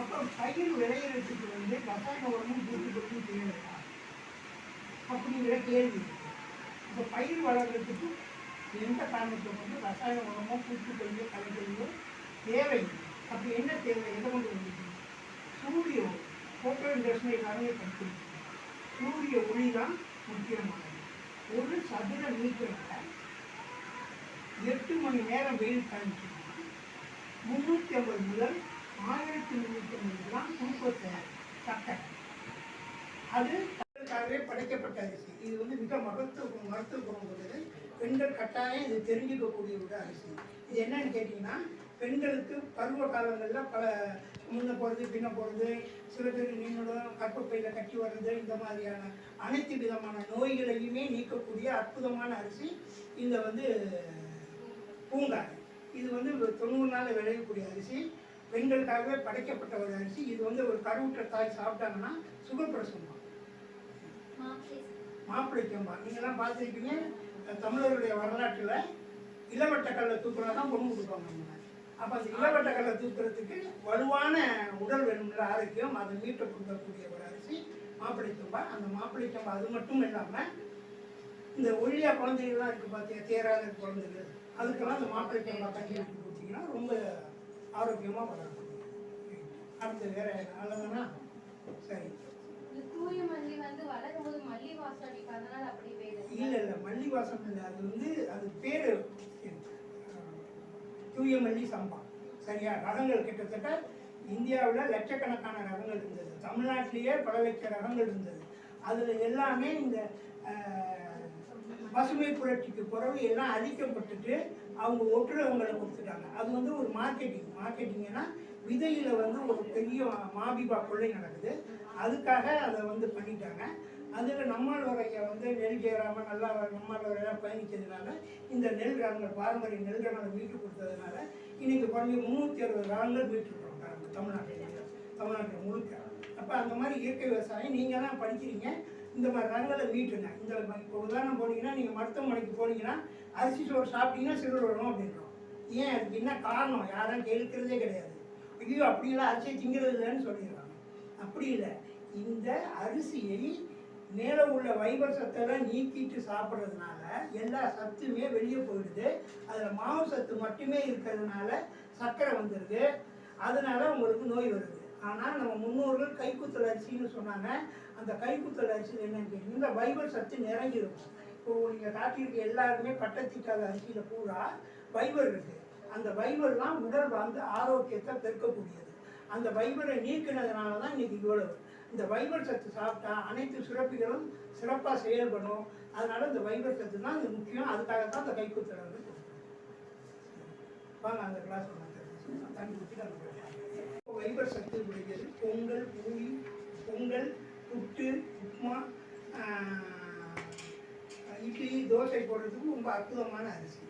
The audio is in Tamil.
அப்புறம் பயிர் விளையிறதுக்கு வந்து ரசாயன உரமும் பூச்சிக்கொல்லியும் தேவையா அப்படிங்கிற கேள்வி. இப்போ பயிர் வளர்கிறதுக்கு எந்த காரணத்தை வந்து ரசாயன உரமோ பூச்சிக்கொல்லியோ கலைகளையோ தேவை அப்படி என்ன தேவை? எதை கொண்டு வந்துருக்கு? சூரிய ஃபோட்டோ இண்டஸ்ட்ரி எல்லாமே படிச்சிருக்கு. சூரிய ஒளி தான் முக்கியமானது. ஒரு சதுர மீட்டரில் எட்டு மணி நேரம் வெயில் காய்ச்சினா முந்நூற்றி ஐம்பது முதல் குளுக்கோஸ் சக்கரை அது பெண்களுக்காகவே படைக்கப்பட்ட அரிசி இது வந்து மிக மகத்துவ மருத்துவ குணம் கொண்டது பெண்கள் கட்டாயம் இது தெரிஞ்சுக்கக்கூடிய ஒரு அரிசி இது என்னன்னு கேட்டிங்கன்னா பெண்களுக்கு பருவ காலங்களில் பல முன்ன போகிறது பின்ன போகிறது சில பேர் நீங்களும் கற்பப்பையில் கட்டி வர்றது இந்த மாதிரியான அனைத்து விதமான நோய்களையுமே நீக்கக்கூடிய அற்புதமான அரிசி இந்த வந்து பூங்காறு இது வந்து ஒரு தொண்ணூறு நாள் விளையக்கூடிய அரிசி. பெண்களுக்காகவே படைக்கப்பட்ட ஒரு அரிசி. இது வந்து ஒரு கருவுற்ற தாய் சாப்பிட்டாங்கன்னா சுகப்பிரசவம் மாப்பிள்ளை. கம்பா நீங்கள்லாம் பார்த்துருப்பீங்க அஹ் தமிழருடைய வரலாற்றில் இளவட்ட கல்லை தூக்குறா தான் பொண்ணு கொடுப்பாங்க அவங்க அப்போ அந்த இளவட்ட கல்லை தூக்குறதுக்கு வலுவான உடல் வேணும்ல ஆரோக்கியம் அதை மீட்ட கொடுக்கக்கூடிய ஒரு அரிசி மாப்பிள்ளை கம்பா அந்த மாப்பிள்ளை கம்பா அது மட்டும் இல்லாமல் இந்த ஒல்லியா குழந்தைகள்லாம் இருக்குது பார்த்தியா தேராத குழந்தைகள். அதுக்கெல்லாம் இந்த மாப்பிள்ளை கம்பா எடுத்து கொடுத்தீங்கன்னா ரொம்ப ஆரோக்கியமாக வளரும் அடுத்து வேற நல்லதுன்னா சரி. இல்ல இல்ல. மல்லி வாசம் இல்லை. அது வந்து அது பேரு தூய மல்லி சம்பா. சரியா? ரகங்கள் கிட்டத்தட்ட இந்தியாவில் லட்சக்கணக்கான ரகங்கள் இருந்தது. தமிழ்நாட்டிலேயே பல லட்ச ரகங்கள் இருந்தது. அதில் எல்லாமே இந்த பசுமை புரட்சிக்கு பிறகு எல்லாம் அழிக்கப்பட்டுட்டு அவங்க ஒட்டுறவங்களை கொடுத்துட்டாங்க. அது வந்து ஒரு மார்க்கெட்டிங் மார்க்கெட்டிங்னா விதையில் வந்து ஒரு பெரிய மாபிபா கொள்ளை நடக்குது. அதுக்காக அதை வந்து பண்ணிட்டாங்க. அதில் நம்மளுடைய வந்து நெல் ஜெயராமன் நல்லா நம்மளுடையெல்லாம் பயணித்ததுனால இந்த நெல் ரகங்கள் பாரம்பரிய நெல் ரகங்களை மீட்டு கொடுத்ததுனால இன்னைக்கு குறைஞ்ச முந்நூற்றி அறுபது ரகங்கள் மீட்டுருக்கோம் தமிழ்நாட்டில். தமிழ்நாட்டில் முழுக்க. அப்போ அந்த மாதிரி இயற்கை விவசாயம் நீங்கள் தான் படிக்கிறீங்க. இந்த மாதிரி ரங்களை மீட்டுங்க. இந்த இப்போ உதாரணம் போனீங்கன்னா நீங்கள் மருத்துவமனைக்கு போனீங்கன்னா அரிசி சோறு சாப்பிட்டீங்கன்னா சிறுவர் வரும் அப்படின்றோம். ஏன்? அதுக்கு என்ன காரணம்? யாரும் கேட்கிறதே கிடையாது. ஐயோ அப்படிலாம் அரிசியை திங்கிறது இல்லைன்னு சொல்லிடுறாங்க. அப்படி இல்லை. இந்த அரிசியை மேலே உள்ள வைபர் சத்தெல்லாம் நீக்கிட்டு சாப்பிட்றதுனால எல்லா சத்துமே வெளியே போயிடுது. அதில் மாவு சத்து மட்டுமே இருக்கிறதுனால சர்க்கரை வந்துடுது அதனால உங்களுக்கு நோய் வருது. ஆனால் நம்ம முன்னோர்கள் கைக்குத்தல் அரிசின்னு சொன்னாங்க. அந்த கைக்குத்தல் அரிசி என்னன்னு கேட்டீங்கன்னா இந்த பைபிள் சத்து நிறைஞ்சிருக்கும் இப்போ நீங்கள் காட்டியிருக்க எல்லாருமே பட்டத்திக்காத அரிசியில் பூரா பைபிள் இருக்குது அந்த வைபர்லாம் உடல் வந்து ஆரோக்கியத்தை பெருக்கக்கூடியது. அந்த பைபிளை நீக்கினதுனால தான் இன்றைக்கி இவ்வளவு. இந்த பைபிள் சத்து சாப்பிட்டா அனைத்து சுரப்பிகளும் சிறப்பாக செயல்படும். அதனால இந்த பைபிள் சத்து தான் இது முக்கியம். அதுக்காக தான் அந்த கைக்குத்தல் வந்து வாங்க அந்த கிளாஸ் தண்ணி ஊற்றி அந்த வைபர் சத்து உடையது பொங்கல் பூரி பொங்கல் புட்டு உப்புமா இட்லி தோசை போடுறதுக்கு ரொம்ப அற்புதமான அரிசி.